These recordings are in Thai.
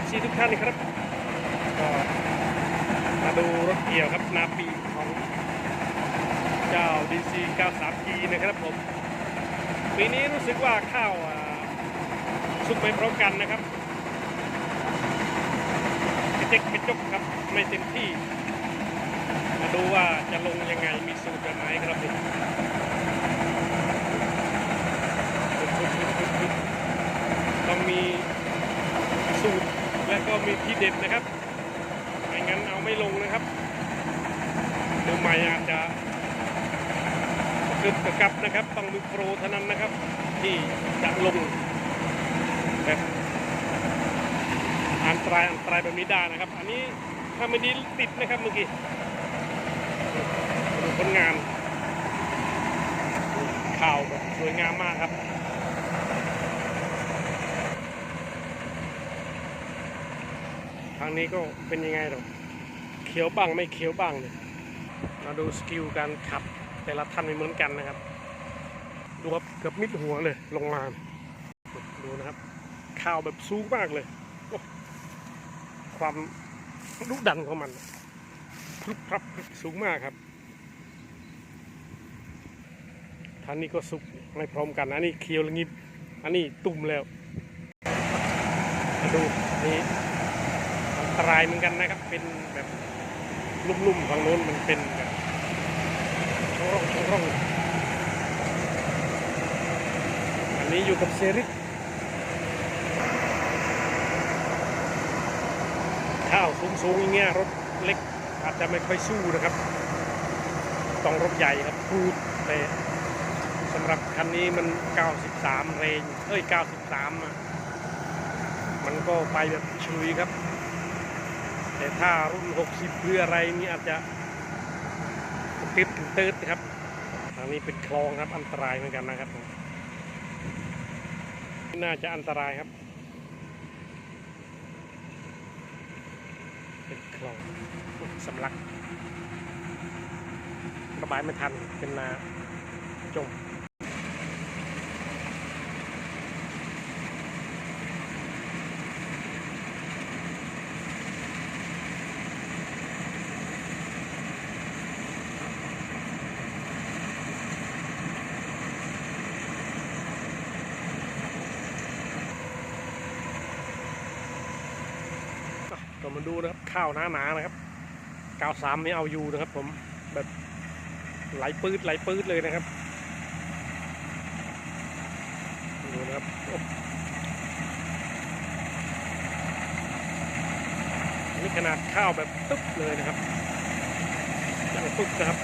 FC ทุกท่านครับก็มาดูรถเกี่ยวครับนาปีของเจ้า DC 93G นะครับผมปีนี้รู้สึกว่าข้าวสุกไม่พร้อมกันนะครับกระเจ๊กกระจกครับไม่เต็มที่ มาดูว่าจะลงยังไงมีสูตรแบบไหนครับผมต้องมีสูตรและ ก็มีที่เด็ดนะครับไม่งั้นเอาไม่ลงนะครับมือใหม่อาจจะกึบกระกับนะครับต้องมือโปรเท่านั้นนะครับ ที่จะลงแบบอันตรายอันตรายแบบนี้ได้นะครับ อันนี้ถ้าไม่ดีติดนะครับเมื่อกี้ดูผลงานข่าวแบบสวยงามมากครับ ทางนี้ก็เป็นยังไงหรอเขียวบ้างไม่เขียวบ้างเลยมาดูสกิลการขับแต่ละท่านไม่เหมือนกันนะครับ ดูครับเกือบมิดหัวเลยลงมา ดูนะครับข้าวแบบสูงมากเลย ความดุดันของมันพรึบพรับสูงมากครับท่านนี้ก็สุกไม่พร้อมกัน อันนี้เคียวล้วงิบอันนี้ตุ่มแล้ว มาดูนี่ ตรายเหมือนกันนะครับ เป็นแบบลุ่มๆฝั่งโน้นมันเป็นแบบช่องร่องช่องร่องอันนี้อยู่กับเซริกข้าวสูงๆอย่างเงี้ยรถเล็กอาจจะไม่ค่อยสู้นะครับ ต้องรถใหญ่ครับพูดแต่สำหรับคันนี้มัน 93 เรนเอ้ย 93 มันก็ไปแบบชุยครับ แต่ถ้ารุ่น 60เพื่ออะไรนี่อาจจะติดเติร์ดครับ ทางนี้เป็นคลองครับอันตรายเหมือนกันนะครับน่าจะอันตรายครับ เป็นคลองสำลักระบายไม่ทันเป็นนาจม มาดูนะครับข้าวหนาหนาๆนะครับกาวสามนี่เอาอยู่นะครับ ผมแบบไหลปืดไหลปืดเลยนะครับดูนะครับนี่ขนาดข้าวแบบตึ๊บเลยนะครับแบบตึ๊บนะครับ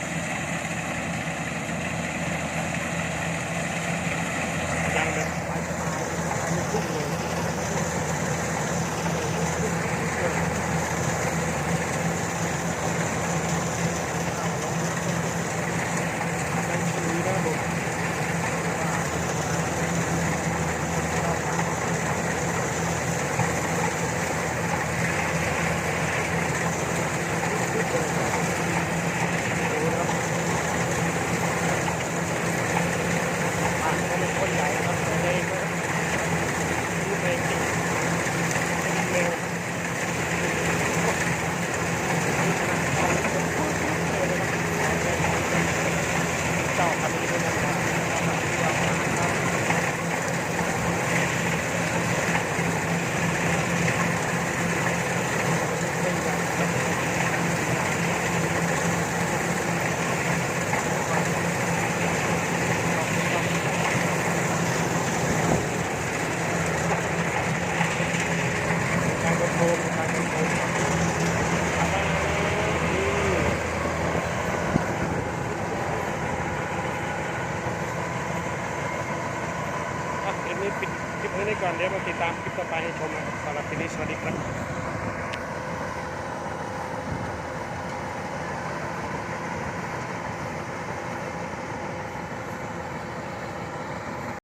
ยังแบบไหลสไตล์ไหลปึ๊บเลย กันชีนะครับผมบ้านก็ไม่ค่อยใหญ่ครับแต่เองนะครับดูเองจริงเป็นเร็วเจ้าคันนี้เป็นยังไงการคอนโทรลการคอนโทรลอะ คลิปนี้ปิดคลิปนี้ก่อนเดี๋ยวมาติดตามคลิปต่อไปให้ชมนะครับสำหรับคลิปนี้สวัสดีครับ